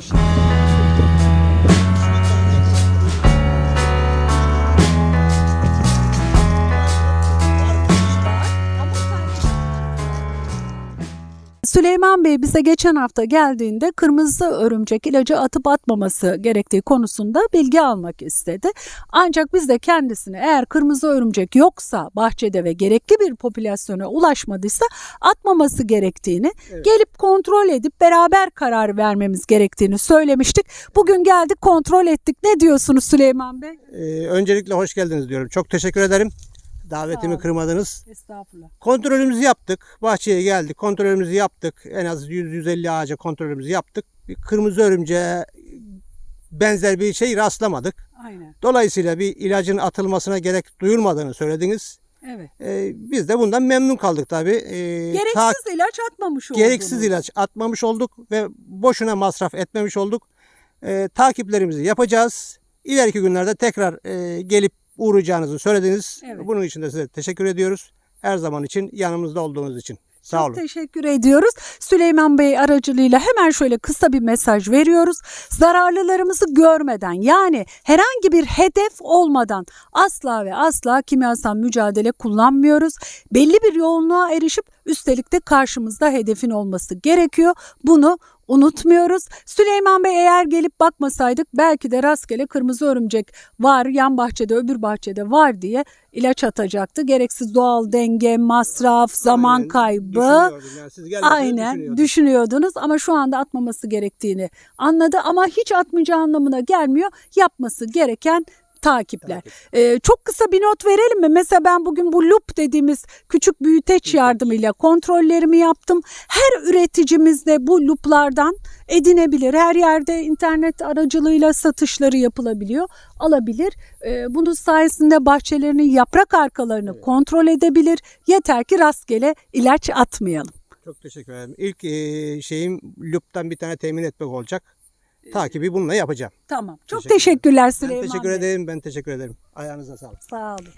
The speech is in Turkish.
Dankeschön. Süleyman Bey bize geçen hafta geldiğinde kırmızı örümcek ilacı atıp atmaması gerektiği konusunda bilgi almak istedi. Ancak biz de kendisine eğer kırmızı örümcek yoksa bahçede ve gerekli bir popülasyona ulaşmadıysa atmaması gerektiğini, Evet. gelip kontrol edip beraber karar vermemiz gerektiğini söylemiştik. Bugün geldik kontrol ettik. Ne diyorsunuz Süleyman Bey? Ee, öncelikle hoş geldiniz diyorum. Çok teşekkür ederim. Davetimi kırmadınız. Estağfurullah. Kontrolümüzü yaptık. Bahçeye geldik. Kontrolümüzü yaptık. En az 100-150 ağaca kontrolümüzü yaptık. Bir kırmızı örümceğe benzer bir şey rastlamadık. Aynen. Dolayısıyla bir ilacın atılmasına gerek duyulmadığını söylediniz. Evet. Ee, biz de bundan memnun kaldık tabii. Ee, Gereksiz ta- ilaç atmamış oldunuz. gereksiz ilaç atmamış olduk ve boşuna masraf etmemiş olduk. Ee, takiplerimizi yapacağız. İleriki günlerde tekrar e, gelip uğrayacağınızı söylediniz. Evet. Bunun için de size teşekkür ediyoruz. Her zaman için yanımızda olduğunuz için. Sağ Çok olun. teşekkür ediyoruz. Süleyman Bey aracılığıyla hemen şöyle kısa bir mesaj veriyoruz. Zararlılarımızı görmeden yani herhangi bir hedef olmadan asla ve asla kimyasal mücadele kullanmıyoruz. Belli bir yoğunluğa erişip üstelik de karşımızda hedefin olması gerekiyor. Bunu unutmuyoruz. Süleyman Bey eğer gelip bakmasaydık belki de rastgele kırmızı örümcek var yan bahçede öbür bahçede var diye ilaç atacaktı. Gereksiz doğal denge, masraf, zaman Aynen, kaybı. düşünüyordum yani. Aynen düşünüyordum. düşünüyordunuz ama şu anda atmaması gerektiğini anladı ama hiç atmayacağı anlamına gelmiyor. Yapması gereken takipler. Ee, çok kısa bir not verelim mi? Mesela ben bugün bu loop dediğimiz küçük büyüteç yardımıyla kontrollerimi yaptım. Her üreticimiz de bu looplardan edinebilir. Her yerde internet aracılığıyla satışları yapılabiliyor. Alabilir. Ee, bunun sayesinde bahçelerinin yaprak arkalarını kontrol edebilir. Yeter ki rastgele ilaç atmayalım. Çok teşekkür ederim. İlk e, şeyim loop'tan bir tane temin etmek olacak. Takibi bununla yapacağım. Tamam. Çok Teşekkür teşekkürler Ben Süleyman teşekkür Bey. ederim. Ben teşekkür ederim. Ayağınıza sağlık. Sağ olun.